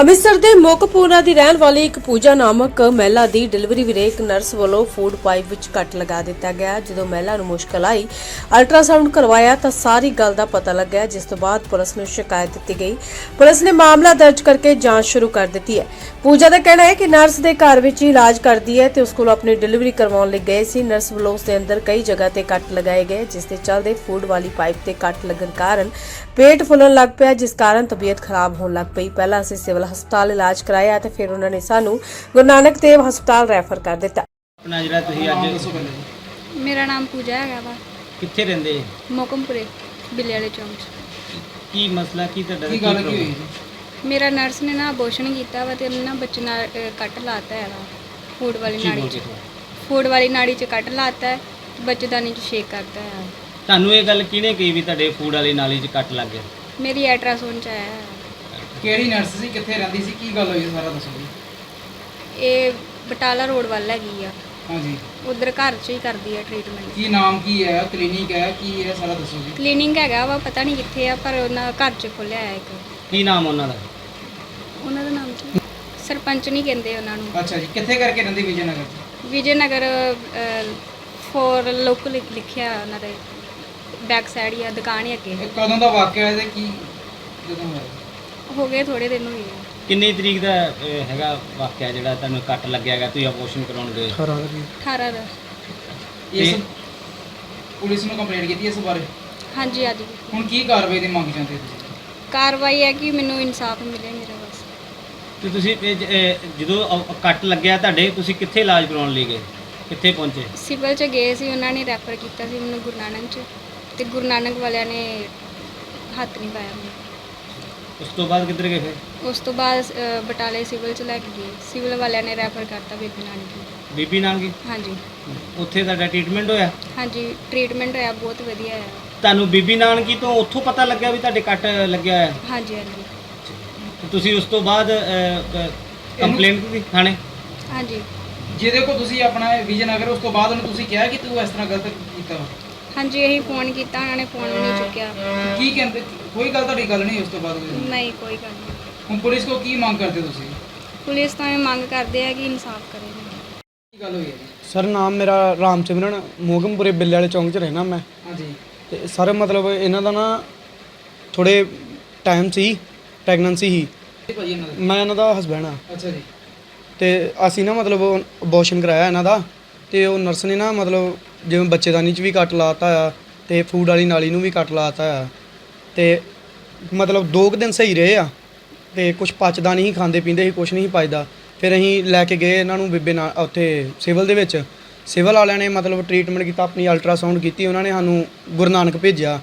ਅੰਮ੍ਰਿਤਸਰ ਦੇ ਮੋਕਪੂਰਾ ਦੀ ਰਹਿਣ ਵਾਲੀ ਇੱਕ ਪੂਜਾ ਨਾਮਕ ਮਹਿਲਾ ਦੀ ਡਿਲੀਵਰੀ ਵਿਰੇਕ ਨਰਸ ਵੱਲੋਂ ਫੂਡ ਪਾਈਪ ਵਿੱਚ ਕੱਟ ਲਗਾ ਦਿੱਤਾ ਗਿਆ। ਜਦੋਂ ਮਹਿਲਾ ਨੂੰ ਮੁਸ਼ਕਲ ਆਈ, ਅਲਟਰਾਸਾਊਂਡ ਕਰਵਾਇਆ ਤਾਂ ਸਾਰੀ ਗੱਲ ਦਾ ਪਤਾ ਲੱਗਿਆ, ਜਿਸ ਤੋਂ ਬਾਅਦ ਪੁਲਿਸ ਨੂੰ ਸ਼ਿਕਾਇਤ ਦਿੱਤੀ ਗਈ। ਪੁਲਿਸ ਨੇ ਮਾਮਲਾ ਦਰਜ ਕਰਕੇ ਜਾਂਚ ਸ਼ੁਰੂ ਕਰ ਦਿੱਤੀ ਹੈ। ਪੂਜਾ ਦਾ ਕਹਿਣਾ ਹੈ ਕਿ ਨਰਸ ਦੇ ਘਰ ਵਿੱਚ ਹੀ ਇਲਾਜ ਕਰਦੀ ਹੈ ਤੇ ਉਸ ਕੋਲ ਆਪਣੀ ਡਿਲੀਵਰੀ ਕਰਵਾਉਣ ਲਈ ਗਏ ਸੀ। ਨਰਸ ਵੱਲੋਂ ਉਸ ਦੇ ਅੰਦਰ ਕਈ ਜਗ੍ਹਾ ਤੇ ਕੱਟ ਲਗਾਏ ਗਏ ਜਿਸ ਦੇ ਚੱਲਦੇ ਫੂਡ ਵਾਲੀ ਪਾਈਪ ਤੇ ਕੱਟ ਲੱਗਣ ਕਾਰਨ ਪੇਟ ਫੁੱਲਣ ਲੱਗ ਪਿਆ ਜਿਸ ਕਾਰਨ ਤਬੀਅਤ ਖਰਾਬ ਹੋਣ ਲੱਗ ਪਈ। ਪਹਿਲਾਂ ਅਸੀਂ ਸਿਵਲ ਹਸਪਤਾਲ ਇਲਾਜ ਕਰਾਇਆ ਤੇ ਫਿਰ ਉਹਨਾਂ ਨੇ ਸਾਨੂੰ ਗੁਰੂ ਨਾਨਕ ਦੇਵ ਹਸਪਤਾਲ ਰੈਫਰ ਕਰ ਦਿੱਤਾ। ਆਪਣਾ ਜਿਹੜਾ ਤੁਸੀਂ ਅੱਜ ਮੇਰਾ ਨਾਮ ਪੂਜਾ ਹੈਗਾ ਵਾ। ਕਿੱਥੇ ਰਹਿੰਦੇ? ਮੋਕਮਪੁਰੇ ਬਿੱਲੇ ਵਾਲੇ ਚੌਂਕ 'ਚ। ਕੀ ਮਸਲਾ ਕੀ ਤੁਹਾਡਾ ਕੀ ਗੱਲ ਕੀ ਹੋਈ ਮੇਰਾ ਨਰਸ ਨੇ ਨਾ ਅਬੋਰਸ਼ਨ ਕੀਤਾ ਵਾ ਤੇ ਉਹਨੇ ਨਾ ਬੱਚੇ ਨਾਲ ਕੱਟ ਲਾਤਾ ਹੈਗਾ ਫੂਡ ਵਾਲੀ ਕੀ ਨਾੜੀ 'ਚ। ਫੂਡ ਵਾਲੀ ਨਾੜੀ 'ਚ ਕੱਟ ਲਾਤਾ ਹੈ ਤੇ ਬੱਚੇਦਾਨੀ 'ਚ ਸ਼ੇਕ ਕਰਤਾ ਹੈ। ਤੁਹਾਨੂੰ ਇਹ ਗੱਲ ਕਿਹਨੇ ਕਹੀ ਵੀ ਤੁਹਾਡੇ ਫੂਡ ਵਾਲੀ ਨਾਲੀ 'ਚ ਕੱਟ ਲੱਗ ਗਿਆ? ਮੇਰੀ ਅਲਟਰਾਸਾਊਂਡ 'ਚ ਆਇਆ ਹੈ। ਕਿਹੜੀ ਨਰਸ ਸੀ? ਕਿੱਥੇ ਰਹਿੰਦੀ ਸੀ? ਕੀ ਗੱਲ ਹੋਈ ਸਾਰਾ ਦੱਸੋ ਜੀ। ਇਹ ਬਟਾਲਾ ਰੋਡ ਵੱਲ ਹੈਗੀ ਆ। ਹਾਂਜੀ। ਉਧਰ ਘਰ 'ਚ ਹੀ ਕਰਦੀ ਆ ਟ੍ਰੀਟਮੈਂਟ ਕੀ ਨਾਮ ਕੀ ਹੈ? ਕਲੀਨਿਕ ਹੈ? ਕੀ ਹੈ? ਸਾਰਾ ਦੱਸੋ ਜੀ। ਕਲੀਨਿੰਗ ਹੈਗਾ ਵਾ ਪਤਾ ਨਹੀਂ ਕਿੱਥੇ ਆ ਪਰ ਉਹਨਾਂ ਘਰ 'ਚ ਖੋਲਿਆ ਹੈ ਇੱਕ। ਕੀ ਨਾਮ ਉਹਨਾਂ ਦਾ? ਉਹਨਾਂ ਦਾ ਨਾਮ ਕੀ? ਸਰਪੰਚ ਨਹੀਂ ਕਹਿੰਦੇ ਉਹਨਾਂ ਨੂੰ। ਅੱਛਾ ਜੀ ਕਿੱਥੇ ਕਰਕੇ ਰਹਿੰਦੀ ਵਿਜੇ ਨਗਰ 'ਚ ਵਿਜੇ ਨਗਰ ਫੋਰ ਲੋਕ ਲਿਖਿਆ ਉਹਨਾਂ ਦੇ ਬੈਕ ਸਾਈਡ ਹੀ ਆ ਦੁਕਾਨ ਹੀ ਅੱਗੇ। ਇਹ ਕਦੋਂ ਦਾ ਵਾਕਿਆ ਹੈ ਤੇ ਕੀ ਜਦੋਂ ਹੋਇਆ? ਹੋ ਗਏ ਥੋੜੇ ਦਿਨ ਹੋਏ ਆ। ਕਿੰਨੀ ਤਰੀਕ ਦਾ ਇਹ, ਹੈਗਾ ਵਾਕਿਆ ਜਿਹੜਾ ਤੁਹਾਨੂੰ ਕੱਟ ਲੱਗਿਆ ਹੈਗਾ ਤੁਸੀਂ ਆਪਰੇਸ਼ਨ ਕਰਾਉਣ ਗਏ? 18 ਦਾ ਇਸ ਪੁਲਿਸ ਨੂੰ ਕੰਪਲੇਂਟ ਕੀਤੀ ਇਸ ਬਾਰੇ? ਹਾਂਜੀ ਅੱਜ ਹੁਣ ਕੀ ਕਾਰਵਾਈ ਦੀ ਮੰਗ ਚਾਹੁੰਦੇ ਤੁਸੀਂ? ਕਾਰਵਾਈ ਹੈ ਕਿ ਮੈਨੂੰ ਇਨਸਾਫ ਮਿਲੇ ਮੇਰੇ ਬਸ। ਤੇ ਤੁਸੀਂ ਇਹ ਜ- ਇਹ ਜਦੋਂ ਅ- ਕੱਟ ਲੱਗਿਆ ਤੁਹਾਡੇ ਤੁਸੀਂ ਕਿੱਥੇ ਇਲਾਜ ਕਰਾਉਣ ਲਈ ਗਏ? ਕਿੱਥੇ ਪਹੁੰਚੇ? ਸਿਵਲ ਚ ਗਏ ਸੀ ਉਹਨਾਂ ਨੇ ਰੈਫਰ ਕੀਤਾ ਸੀ ਮੈਨੂੰ ਗੁਰੂ ਨਾਨਕ ਚ। ਤੇ ਗੁਰੂ ਨਾਨਕ ਵਾਲਿਆਂ ਨੇ ਹੱਥ ਨਹੀਂ ਪਾਇਆ ਮੈਨੂੰ। ਉਸ ਤੋਂ ਬਾਅਦ ਕਿੱਧਰ ਗਏ ਫਿਰ? ਉਸ ਤੋਂ ਬਾਅਦ ਅ, ਬਟਾਲੇ ਸਿਵਲ ਚ ਲੈ ਕੇ ਗਏ। ਸਿਵਲ ਵਾਲਿਆਂ ਨੇ ਰੈਫਰ ਕਰਤਾ ਬੇਬੀ ਨਾਨਕ। ਬੀਬੀ ਨਾਮ ਕੀ ਹਾਂਜੀ। ਉੱਥੇ ਤੁਹਾਡਾ ਟ੍ਰੀਟਮੈਂਟ ਹੋਇਆ? ਹਾਂਜੀ ਟ੍ਰੀਟਮੈਂਟ ਹੋਇਆ ਬਹੁਤ ਵਧੀਆ ਹੈ ਤੁਹਾਨੂੰ ਬੀਬੀ ਨਾਨਕੀ ਤੋਂ ਉੱਥੋਂ ਪਤਾ ਲੱਗਿਆ ਵੀ ਤੁਹਾਡੇ ਕੱਟ ਲੱਗਿਆ ਹੋਇਆ? ਹਾਂਜੀ ਹਾਂਜੀ। ਤੇ ਤੁਸੀਂ ਉਸ ਤੋਂ ਬਾਅਦ ਕੰਪਲੇਂਟ ਕੀਤੀ ਥਾਣੇ? ਹਾਂਜੀ। ਜਿਹਦੇ ਕੋ ਤੁਸੀਂ ਆਪਣਾ ਵਿਜੇ ਨਗਰ ਉਸ ਤੋਂ ਬਾਅਦ ਉਹਨੂੰ ਤੁਸੀਂ ਕਿਹਾ ਕਿ ਤੂੰ ਇਸ ਤਰ੍ਹਾਂ ਗਲਤ ਕੀਤਾ ਵਾ। ਹਾਂਜੀ ਇਹੀ ਫੋਨ ਕੀਤਾ ਉਹਨਾਂ ਨੇ ਫੋਨ ਵੀ ਨਹੀਂ ਚੁੱਕਿਆ। ਕੀ ਕਹਿੰਦੇ? ਕੋਈ ਗੱਲ ਤੁਹਾਡੀ ਗੱਲ ਨਹੀਂ ਉਸ ਤੋਂ ਬਾਅਦ ਹੋਈ। ਨਹੀਂ ਕੋਈ ਗੱਲ ਨਹੀਂ। ਹੁਣ ਪੁਲਿਸ ਕੋ ਕੀ ਮੰਗ ਕਰਦੇ ਤੁਸੀਂ? ਪੁਲਿਸ ਤਾਂ ਇਹ ਮੰਗ ਕਰਦੇ ਆ ਕਿ ਇਨਸਾਫ ਕਰੇ। ਕੀ ਗੱਲ ਹੋਈ ਹੈ ਜੀ? ਸਰ ਨਾਮ ਮੇਰਾ ਰਾਮ ਸਿਮਰਨ ਮੋਗਮਪੁਰੇ ਬਿੱਲੇ ਵਾਲੇ ਚੌਂਕ 'ਚ ਰਹਿਣਾ ਮੈਂ। ਹਾਂਜੀ। ਤੇ ਸਰ ਮਤਲਬ ਇਹਨਾਂ ਦਾ ਨਾ ਥੋੜੇ ਟਾਈਮ ਸੀ ਪ੍ਰੈਗਨੈਂਸੀ ਸੀ ਇਹ ਭਾਜੀ ਇਹਨਾਂ ਦਾ? ਮੈਂ ਇਹਨਾਂ ਦਾ ਹਸਬੈਂਡ ਆ। ਅੱਛਾ ਜੀ। ਤੇ ਅਸੀਂ ਨਾ ਮਤਲਬ ਅਬੋਰਸ਼ਨ ਕਰਾਇਆ ਇਹਨਾਂ ਦਾ ਤੇ ਉਹ ਨਰਸ ਨੇ ਨਾ ਮਤਲਬ ਜਿਵੇਂ ਬੱਚੇਦਾਨੀ 'ਚ ਵੀ ਕੱਟ ਲਾਤਾ ਆ ਤੇ ਫੂਡ ਵਾਲੀ ਨਾਲੀ ਨੂੰ ਵੀ ਕੱਟ ਲਾਤਾ ਆ। ਤੇ ਮਤਲਬ ਦੋ ਕੁ ਦਿਨ ਸਹੀ ਰਹੇ ਆ ਤੇ ਕੁਝ ਪਚਦਾ ਨਹੀਂ ਸੀ, ਖਾਂਦੇ ਪੀਂਦੇ ਸੀ ਕੁਝ ਨਹੀਂ ਸੀ ਪਚਦਾ। ਫਿਰ ਅਸੀਂ ਲੈ ਕੇ ਗਏ ਇਹਨਾਂ ਨੂੰ ਬੀਬੇ ਨਾਲ ਉੱਥੇ ਸਿਵਲ ਦੇ ਵਿੱਚ। ਸਿਵਲ ਵਾਲਿਆਂ ਨੇ ਮਤਲਬ ਟ੍ਰੀਟਮੈਂਟ ਕੀਤਾ ਆਪਣੀ ਅਲਟਰਾਸਾਊਂਡ ਕੀਤੀ ਉਹਨਾਂ ਨੇ ਸਾਨੂੰ ਗੁਰੂ ਨਾਨਕ ਭੇਜਿਆ।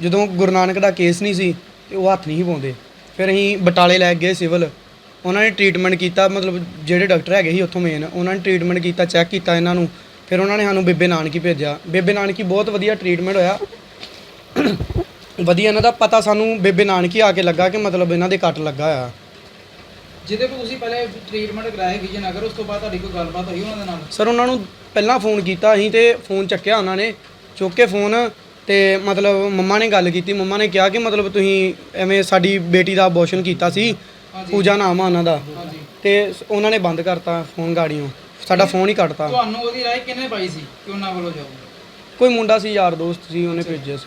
ਜਦੋਂ ਗੁਰੂ ਨਾਨਕ ਦਾ ਕੇਸ ਨਹੀਂ ਸੀ ਤੇ ਉਹ ਹੱਥ ਨਹੀਂ ਸੀ ਪਾਉਂਦੇ। ਫਿਰ ਅਸੀਂ ਬਟਾਲੇ ਲੈ ਕੇ ਗਏ ਸਿਵਲ। ਉਹਨਾਂ ਨੇ ਟ੍ਰੀਟਮੈਂਟ ਕੀਤਾ ਮਤਲਬ ਜਿਹੜੇ ਡਾਕਟਰ ਹੈਗੇ ਸੀ ਉੱਥੋਂ ਮੇਨ ਉਹਨਾਂ ਨੇ ਟ੍ਰੀਟਮੈਂਟ ਕੀਤਾ ਚੈੱਕ ਕੀਤਾ ਇਹਨਾਂ ਨੂੰ। ਫਿਰ ਉਹਨਾਂ ਨੇ ਸਾਨੂੰ ਬੇਬੇ ਨਾਨਕੀ ਭੇਜਿਆ। ਬੇਬੇ ਨਾਨਕੀ ਬਹੁਤ ਵਧੀਆ ਟ੍ਰੀਟਮੈਂਟ ਹੋਇਆ। ਵਧੀਆ ਇਹਨਾਂ ਦਾ ਪਤਾ ਸਾਨੂੰ ਬੇਬੇ ਨਾਨਕੀ ਆ ਕੇ ਲੱਗਾ ਕਿ ਮਤਲਬ ਇਹਨਾਂ ਦੇ ਕੱਟ ਲੱਗਾ ਆ। ਜਿਹਦੇ ਕੋ ਤੁਸੀਂ ਪਹਿਲੇ ਟ੍ਰੀਟਮੈਂਟ ਕਰਾਇਆ ਵਿਜੇ ਨਗਰ ਉਸ ਤੋਂ ਬਾਅਦ ਤੁਹਾਡੀ ਕੋਈ ਗੱਲਬਾਤ ਹੋਈ ਉਹਨਾਂ ਦੇ ਨਾਲ? ਸਰ ਉਹਨਾਂ ਨੂੰ ਪਹਿਲਾਂ ਫੋਨ ਕੀਤਾ ਅਸੀਂ ਤੇ ਫੋਨ ਚੱਕਿਆ ਉਹਨਾਂ ਨੇ। ਚੁੱਕ ਕੇ ਫੋਨ ਤੇ ਮਤਲਬ ਮੰਮਾ ਨੇ ਗੱਲ ਕੀਤੀ। ਮੰਮਾ ਨੇ ਕਿਹਾ ਕਿ ਮਤਲਬ ਤੁਸੀਂ ਐਵੇਂ ਸਾਡੀ ਬੇਟੀ ਦਾ ਅਬੋਰਸ਼ਨ ਕੀਤਾ ਸੀ। ਪੂਜਾ ਨਾਮ ਆ ਉਹਨਾਂ ਦਾ। ਹਾਂਜੀ। ਤੇ ਸ- ਉਹਨਾਂ ਨੇ ਬੰਦ ਕਰਤਾ ਫੋਨ ਗਾੜੀਆਂ। ਸਾਡਾ ਫੋਨ ਹੀ ਕੱਟਤਾ। ਤੁਹਾਨੂੰ ਉਹਦੀ ਰਾਏ ਕਿੰਨੇ ਪਾਈ ਸੀ ਕਿ ਉਹਨਾਂ ਵੱਲੋਂ ਜਾਓ ਕੋਈ ਮੁੰਡਾ ਸੀ ਯਾਰ ਦੋਸਤ ਸੀ ਉਹਨੇ ਭੇਜਿਆ ਸੀ।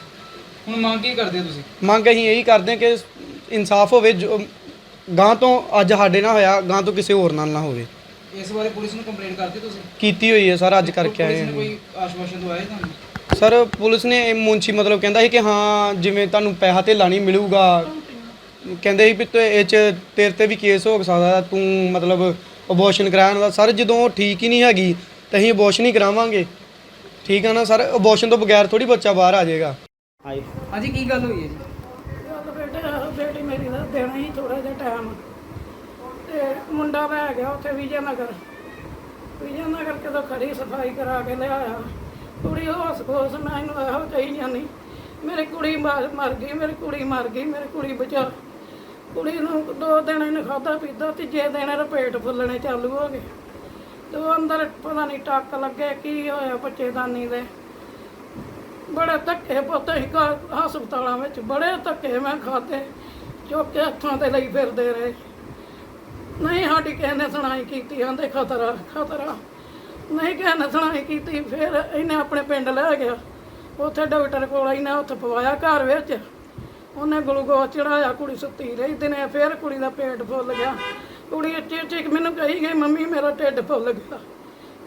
ਹੁਣ ਮੰਗ ਕੀ ਕਰਦੇ ਹੋ ਤੁਸੀਂ? ਮੰਗ ਅਸੀਂ ਇਹੀ ਕਰਦੇ ਕਿ ਇਨਸਾਫ ਹੋਵੇ ਜੋ ਗਾਂ ਤੋਂ ਅੱਜ ਸਾਡੇ ਨਾਲ ਹੋਇਆ ਗਾਂ ਤੋਂ ਕਿਸੇ ਹੋਰ ਨਾਲ ਨਾ ਹੋਵੇ। ਇਸ ਬਾਰੇ ਪੁਲਿਸ ਨੂੰ ਕੰਪਲੇਂਟ ਕਰਦੇ ਤੁਸੀਂ? ਕੀਤੀ ਹੋਈ ਹੈ ਸਰ ਅੱਜ ਕਰਕੇ ਆਏ ਪੁਲਿਸ ਨੇ ਹਾਂ। ਕੋਈ ਆਸ਼ਵਾਸਨ ਦਵਾਇਆ ਤੁਹਾਨੂੰ? ਸਰ ਪੁਲਿਸ ਨੇ ਇਹ ਮੁੰਸ਼ੀ ਮਤਲਬ ਕਹਿੰਦਾ ਸੀ ਕਿ ਹਾਂ ਜਿਵੇਂ ਤੁਹਾਨੂੰ ਪੈਸਾ ਤੇ ਲਾਣੀ ਮਿਲੂਗਾ। ਕਹਿੰਦੇ ਸੀ ਵੀ ਤੇ ਇਹ ਚ ਤੇਰੇ ਤੇ ਵੀ ਕੇਸ ਹੋ ਸਕਦਾ ਤੂੰ ਮਤਲਬ ਅਬੋਰਸ਼ਨ ਕਰਾਉਣ ਦਾ ਸਰ ਜਦੋਂ ਉਹ ਠੀਕ ਹੀ ਨਹੀਂ ਹੈਗੀ ਤਾਂ ਅਸੀਂ ਅਬੋਰਸ਼ਨ ਹੀ ਕਰਾਵਾਂਗੇ। ਠੀਕ ਹੈ ਨਾ ਸਰ? ਅਬੋਰਸ਼ਨ ਤੋਂ ਬਗੈਰ ਥੋੜੀ ਬੱਚਾ ਬਾਹਰ ਆ ਜਾਏਗਾ। ਆਈ ਹਾਂਜੀ ਕੀ ਗੱਲ ਹੋਈ ਹੈ ਜੀ? ਗੱਲ ਬੇਟਾ ਬੇਟੀ ਮੇਰੀ ਦਾ ਦੇਣਾ ਹੀ ਥੋੜਾ ਜਿਹਾ ਟਾਈਮ ਤੇ ਮੁੰਡਾ ਲੈ ਗਿਆ ਉੱਥੇ ਵਿਜੇ ਨਗਰ ਵਿਜੇ ਨਗਰ ਕਿਦੋਂ ਖੜੀ ਸਫ਼ਾਈ ਕਰਾ ਕੇ ਲਿਆਇਆ। ਕੁੜੀ ਹੋਸ ਖੋਸ ਮੈਂ ਇਹਨੂੰ ਇਹੋ ਕਹੀ ਜਾਂਦੀ ਮੇਰੀ ਕੁੜੀ ਮਰ ਮਰ ਗਈ ਮੇਰੀ ਕੁੜੀ ਮਰ ਗਈ ਮੇਰੀ ਕੁੜੀ ਬਚਾ। ਕੁੜੀ ਨੂੰ ਦੋ ਦਿਨ ਇਹਨੇ ਖਾਦਾ ਪੀਤਾ ਤੀਜੇ ਦਿਨ ਇਹਦਾ ਪੇਟ ਫੁੱਲਣੇ ਚਾਲੂ ਹੋ ਗਏ। ਤੇ ਉਹ ਅੰਦਰ ਪਤਾ ਨਹੀਂ ਟੱਕ ਲੱਗੇ ਕੀ ਹੋਇਆ ਬੱਚੇਦਾਨੀ ਦੇ। ਬੜੇ ਧੱਕੇ ਪੁੱਤ ਹੀ ਹਸਪਤਾਲਾਂ ਵਿੱਚ, ਬੜੇ ਧੱਕੇ ਮੈਂ ਖਾਦੇ ਚੁੱਕ ਕੇ ਹੱਥਾਂ ਤੇ ਲਈ ਫਿਰਦੇ ਰਹੇ। ਨਹੀਂ ਸਾਡੀ ਕਿਸੇ ਨੇ ਸੁਣਾਈ ਕੀਤੀ, ਆਂਦੇ ਖਤਰਾ ਖਤਰਾ। ਨਹੀਂ ਕਿਸੇ ਨੇ ਸੁਣਾਈ ਕੀਤੀ, ਫਿਰ ਇਹਨੇ ਆਪਣੇ ਪਿੰਡ ਲੈ ਗਿਆ। ਉੱਥੇ ਡਾਕਟਰ ਕੋਲ ਇਹਨੇ ਉੱਥੇ ਪਵਾਇਆ ਘਰ ਵਿੱਚ। ਉਹਨੇ ਗਲੂਕੋਜ਼ ਚੜਾਇਆ, ਕੁੜੀ ਸੁੱਤੀ ਰਹੀ ਦਿਨੇ ਫਿਰ ਕੁੜੀ ਦਾ ਪੇਟ ਫੁੱਲ ਗਿਆ। ਕੁੜੀ ਉੱਚੀ ਉੱਚੀ ਮੈਨੂੰ ਕਹੀ ਗਈ, ਮੰਮੀ, ਮੇਰਾ ਢਿੱਡ ਫੁੱਲ ਗਿਆ।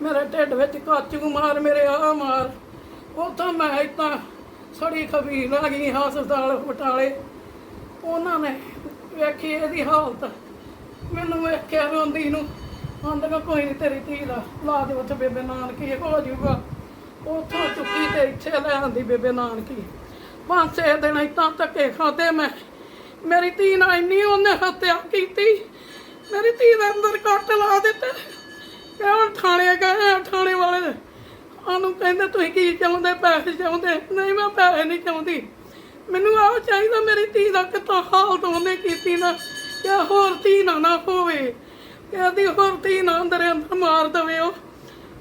ਮੇਰੇ ਢਿੱਡ ਵਿੱਚ ਕਾਚੂ ਮਾਰ, ਮੇਰੇ ਆ ਮਾਰ। ਉੱਥੋਂ ਮੈਂ ਇੱਦਾਂ ਸੜੀ ਖਬੀਰ ਆ ਗਈ ਹਸਪਤਾਲ, ਬਟਾਲੇ। ਉਹਨਾਂ ਨੇ ਵੇਖੀ ਇਹਦੀ ਹਾਲਤ। ਮੈਨੂੰ ਵੇਖਿਆ ਰੋਂਦੀ ਨੂੰ ਆਂਦਾ ਕੋਈ ਨਹੀਂ ਤੇਰੀ ਧੀ ਦਾ ਲਾ ਦੇ ਉੱਥੇ ਬੇਬੇ ਨਾਨਕੀ ਹੋ ਜਾਊਗਾ। ਉੱਥੋਂ ਚੁੱਕੀ ਤੇ ਇੱਥੇ ਲੈ ਆਂਦੀ ਬੇਬੇ ਨਾਨਕੀ। ਪੰਜ ਛੇ ਦਿਨ ਇੱਦਾਂ ਧੱਕੇ ਖਾਦੇ ਮੈਂ। ਮੇਰੀ ਧੀ ਨਾਲ ਇੰਨੀ ਉਹਨੇ ਹੱਤਿਆ ਕੀਤੀ। ਮੇਰੀ ਧੀ ਦੇ ਅੰਦਰ ਕੱਟ ਲਾ ਦਿੱਤੇ। ਤੇ ਹੁਣ ਥਾਣੇ ਗਏ ਥਾਣੇ ਵਾਲੇ ਉਹਨੂੰ ਕਹਿੰਦੇ, ਤੁਸੀਂ ਕੀ ਚਾਹੁੰਦੇ? ਪੈਸੇ ਚਾਹੁੰਦੇ? ਨਹੀਂ ਮੈਂ, ਪੈਸੇ ਨਹੀਂ ਚਾਹੁੰਦੀ। ਮੈਨੂੰ ਆਹ ਚਾਹੀਦਾ ਮੇਰੀ ਧੀ ਦਾ ਕਿਤਾ ਹਾਲਤ ਉਹਨੇ ਕੀਤੀ ਨਾ, ਕਿ ਹੋਰ ਧੀ ਨਾ ਨਾ ਹੋਵੇ, ਕਿ ਹੋਰ ਧੀ ਨਾ ਅੰਦਰ ਅੰਦਰ ਮਾਰ ਦਵੇ ਉਹ।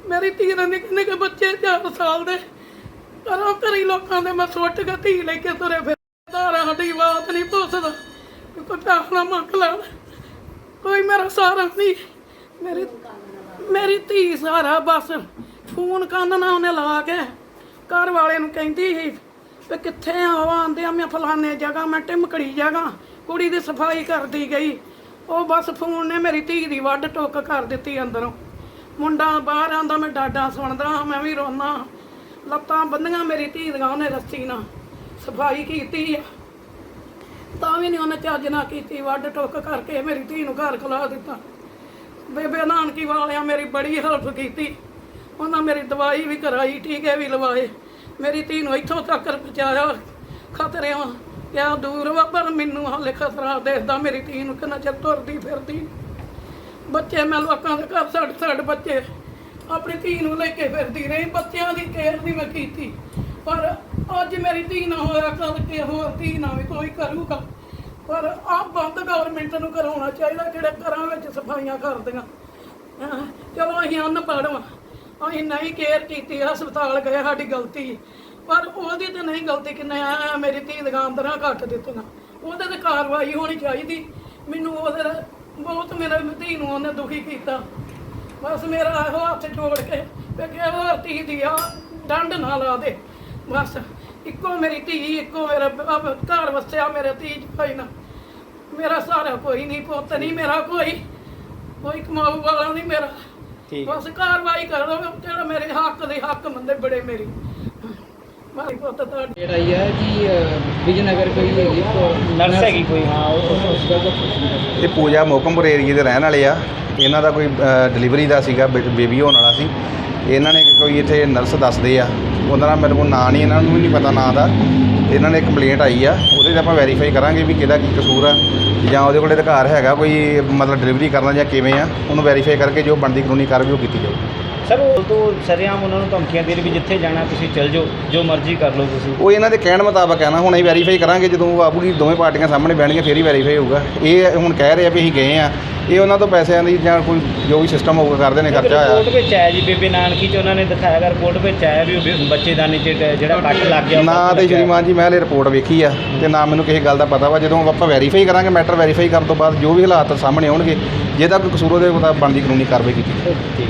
ਮੇਰੀ ਧੀ ਦੇ ਨਿੱਕੇ ਨਿੱਕੇ ਬੱਚੇ 4 ਸਾਲ ਦੇ ਘਰੋਂ ਘਰੀ ਲੋਕਾਂ ਦੇ ਮੈਂ ਸੁੱਟ ਕੇ ਧੀ ਲੈ ਕੇ ਤੁਰੇ ਫਿਰਦਾ। ਸਾਡੀ ਬਾਤ ਨਹੀਂ ਪੁੱਛਦਾ ਕੋਈ ਪੈਸਾ ਨਾ ਮੰਗ ਲੈਣ ਕੋਈ ਮੇਰਾ ਸਾਰਾ ਨਹੀਂ, ਮੇਰੀ ਮੇਰੀ ਧੀ ਸਾਰਾ ਬਸ ਫੋਨ ਕੰਨ ਨਾ ਉਹਨੇ ਲਾ ਕੇ ਘਰ ਵਾਲੇ ਨੂੰ ਕਹਿੰਦੀ ਸੀ ਵੀ ਕਿੱਥੇ ਆ ਆਂਦੇ ਆ, ਮੈਂ ਫਲਾਣੇ ਜਗ੍ਹਾ, ਮੈਂ ਟਿਮਕੜੀ ਜਗ੍ਹਾ, ਕੁੜੀ ਦੀ ਸਫ਼ਾਈ ਕਰਦੀ ਗਈ। ਉਹ ਬਸ ਫੋਨ ਨੇ ਮੇਰੀ ਧੀ ਦੀ ਵੱਢ ਟੋਕ ਕਰ ਦਿੱਤੀ ਅੰਦਰੋਂ। ਮੁੰਡਾ ਬਾਹਰ ਆਂਦਾ, ਮੈਂ ਡਾਡਾ ਸੁਣਦਾ, ਮੈਂ ਵੀ ਰੋਣਾ ਲੱਤਾਂ ਬੰਨੀਆਂ ਮੇਰੀ ਧੀ ਦੀਆਂ ਉਹਨੇ ਰੱਸੀ ਨਾਲ। ਸਫ਼ਾਈ ਕੀਤੀ ਆ। ਤਾਂ ਵੀ ਨਹੀਂ ਉਹਨੇ ਚੱਜ ਨਾ ਕੀਤੀ, ਵੱਢ ਟੁੱਕ ਕਰਕੇ ਮੇਰੀ ਧੀ ਨੂੰ ਘਰ ਖਲਾ ਦਿੱਤਾ। ਬੇਬੇ ਨਾਨਕੀ ਵਾਲਿਆਂ ਮੇਰੀ ਬੜੀ ਹੈਲਪ ਕੀਤੀ। ਉਹਨਾਂ ਮੇਰੀ ਦਵਾਈ ਵੀ ਕਰਾਈ ਟੀਕੇ ਵੀ ਲਵਾਏ। ਮੇਰੀ ਧੀ ਨੂੰ ਇੱਥੋਂ ਤੱਕ ਪਹੁੰਚਾਇਆ ਖਤਰਿਆਂ ਕਿਆ ਦੂਰ ਵਾ ਪਰ ਮੈਨੂੰ ਹਾਲੇ ਖਤਰਾ ਦੇਖਦਾ ਮੇਰੀ ਧੀ ਨੂੰ ਕਿੰਨਾ ਚਿਰ ਤੁਰਦੀ ਫਿਰਦੀ। ਬੱਚੇ ਮੈਂ ਲੋਕਾਂ ਦੇ ਘਰ ਛੱਡ ਛੱਡ ਬੱਚੇ ਆਪਣੀ ਧੀ ਨੂੰ ਲੈ ਕੇ ਫਿਰਦੀ ਰਹੀ ਬੱਚਿਆਂ ਦੀ ਕੇਅਰ ਨਹੀਂ ਮੈਂ ਕੀਤੀ। ਪਰ ਅੱਜ ਮੇਰੀ ਧੀ ਨਾ ਹੋਇਆ ਕੱਲ ਕੇ ਹੋਰ ਧੀ ਨਾ ਵੀ ਕੋਈ ਕਰੂਗਾ। ਪਰ ਆਹ ਬੰਦ ਗਵਰਨਮੈਂਟ ਨੂੰ ਕਰਾਉਣਾ ਚਾਹੀਦਾ ਜਿਹੜੇ ਘਰਾਂ ਵਿੱਚ ਸਫਾਈਆਂ ਕਰਦੀਆਂ। ਹਾਂ, ਚਲੋ ਅਸੀਂ ਅਨਪੜ੍ਹ ਵਾਂ ਅਸੀਂ ਨਹੀਂ ਕੇਅਰ ਕੀਤੀ, ਹਸਪਤਾਲ ਗਏ, ਸਾਡੀ ਗਲਤੀ। ਪਰ ਉਹਦੀ ਤੇ ਨਹੀਂ ਗਲਤੀ ਕਿ ਨਾ ਮੇਰੀ ਧੀ ਦੁਕਾਨਦਾਰਾਂ ਅੰਦਰਾਂ ਕੱਟ ਦਿੱਤੀਆਂ। ਉਹਦੇ ਤੇ ਕਾਰਵਾਈ ਹੋਣੀ ਚਾਹੀਦੀ। ਮੈਨੂੰ ਉਹਦੇ ਬਹੁਤ ਮੇਰੇ ਧੀ ਨੂੰ ਉਹਨੇ ਦੁਖੀ ਕੀਤਾ। ਬਸ ਮੇਰਾ ਇਹੋ ਹੱਥ ਜੋੜ ਕੇ ਵੀ ਕਿ ਹੋਰ ਧੀ ਦੀ ਆ, ਡੰਡ ਨਾ ਲਾ ਦੇ। ਬਸ ਇੱਕੋ ਮੇਰੀ ਧੀ, ਇੱਕੋ ਮੇਰਾ ਘਰ ਵਸਿਆ ਮੇਰੇ ਧੀ ਭਾਈ ਨਾ ਮੇਰਾ ਸਾਰਾ ਕੋਈ ਨਹੀਂ, ਪੁੱਤ ਨਹੀਂ, ਮੇਰਾ ਕੋਈ। ਕੋਈ ਕਮਾਊ ਵਾਲਾ ਨਹੀਂ ਮੇਰਾ। ਠੀਕ ਬਸ ਕਾਰਵਾਈ ਕਰ ਲਓ ਜਿਹੜਾ ਮੇਰੇ ਹੱਕ ਦੇ ਹੱਕ ਮੰਦੇ ਬੜੇ ਮੇਰੀ। ਮਾਰੀ ਪੁੱਤ ਤੁਹਾਡੀ। ਜਿਹੜਾ ਹੀ ਹੈ ਕਿ ਵਿਜਨਗਰ ਕੋਈ ਹੈਗੀ? ਕੋ- ਨਰਸ ਹੈਗੀ ਕੋਈ? ਹਾਂ ਇਹ ਪੂਜਾ ਮੋਕਮਪੁਰ ਏਰੀਏ ਦੇ ਰਹਿਣ ਵਾਲੇ ਆ। ਇਹਨਾਂ ਦਾ ਕੋਈ ਡਿਲੀਵਰੀ ਦਾ ਸੀਗਾ ਬੇਬੀ ਹੋਣ ਵਾਲਾ ਸੀ। ਇਹਨਾਂ ਨੇ ਕੋਈ ਇੱਥੇ ਨਰਸ ਦੱਸਦੇ ਆ। ਉਹਨਾਂ ਦਾ ਮੇਰੇ ਕੋਲ ਨਾਂ ਨਹੀਂ, ਇਹਨਾਂ ਨੂੰ ਵੀ ਨਹੀਂ ਪਤਾ ਨਾਂ ਦਾ। ਇਹਨਾਂ ਨੇ ਕੰਪਲੇਂਟ ਆਈ ਆ, ਉਹਦੇ 'ਤੇ ਆਪਾਂ ਵੈਰੀਫਾਈ ਕਰਾਂਗੇ ਵੀ ਕਿਹਦਾ ਕੀ ਕਸੂਰ ਆ। ਜਾਂ ਉਹਦੇ ਕੋਲ ਅਧਿਕਾਰ ਹੈਗਾ ਕੋਈ, ਮਤਲਬ ਡਿਲੀਵਰੀ ਕਰਨਾ ਜਾਂ ਕਿਵੇਂ ਆ, ਉਹਨੂੰ ਵੈਰੀਫਾਈ ਕਰਕੇ ਜੋ ਬਣਦੀ ਕਾਨੂੰਨੀ ਕਾਰਵਾਈ ਉਹ ਕੀਤੀ ਜਾਊਗੀ ਸਰ ਉਹ ਤੋਂ ਸਰਿਆਮ ਉਹਨਾਂ ਨੂੰ ਧਮਕੀਆਂ ਦੇ ਰਹੀ ਵੀ ਜਿੱਥੇ ਜਾਣਾ ਤੁਸੀਂ ਚੱਲ ਜਾਓ ਜੋ ਮਰਜ਼ੀ ਕਰ ਲਓ ਤੁਸੀਂ। ਉਹ ਇਹਨਾਂ ਦੇ ਕਹਿਣ ਮੁਤਾਬਕ ਹੈ ਨਾ ਹੁਣ ਅਸੀਂ ਵੈਰੀਫਾਈ ਕਰਾਂਗੇ ਜਦੋਂ ਉਹ ਆਊਗੀ ਦੋਵੇਂ ਪਾਰਟੀਆਂ ਸਾਹਮਣੇ ਬਹਿਣਗੀਆਂ ਫੇਰ ਹੀ ਵੈਰੀਫਾਈ ਹੋਊਗਾ। ਇਹ ਹੁਣ ਕਹਿ ਰਹੇ ਆ ਵੀ ਅਸੀਂ ਗਏ ਆ। ਇਹ ਉਹਨਾਂ ਤੋਂ ਪੈਸਿਆਂ ਦੀ ਜਾਂ ਕੋਈ ਜੋ ਵੀ ਸਿਸਟਮ ਹੋਊਗਾ ਕਰਦੇ ਨੇ ਖਰਚਾ ਰਿਪੋਰਟ ਹੋਇਆ ਵਿੱਚ ਆਇਆ ਜੀ ਬੇਬੇ ਨਾਨਕੀ ਚ ਉਹਨਾਂ ਨੇ ਦਿਖਾਇਆ ਗਾ ਰਿਪੋਰਟ ਵਿੱਚ ਆਇਆ ਵੀ ਉਹ ਬੇ- ਬੱਚੇਦਾਨੀ ਚ ਡ- ਜਿਹੜਾ ਕੱਟ ਲੱਗ ਗਿਆ ਉਹ ਨਾ ਤੇ। ਸ਼੍ਰੀਮਾਨ ਜੀ ਮੈਂ ਹਲੇ ਰਿਪੋਰਟ ਵੇਖੀ ਆ ਤੇ ਨਾ ਮੈਨੂੰ ਕਿਸੇ ਗੱਲ ਦਾ ਪਤਾ ਵਾ। ਜਦੋਂ ਆਪਾਂ ਵੈਰੀਫਾਈ ਕਰਾਂਗੇ ਮੈਟਰ ਵੈਰੀਫਾਈ ਕਰਨ ਤੋਂ ਬਾਅਦ ਜੋ ਵੀ ਹਾਲਾਤ ਸਾਹਮਣੇ ਆਉਣਗੇ ਜੇ ਤਾਂ ਕੋਈ ਕਸੂਰ ਉਹਦੇ ਉਹਦਾ ਬਣਦੀ ਕਾਨੂੰਨੀ ਕਾਰਵਾਈ ਕੀਤੀ ਠੀਕ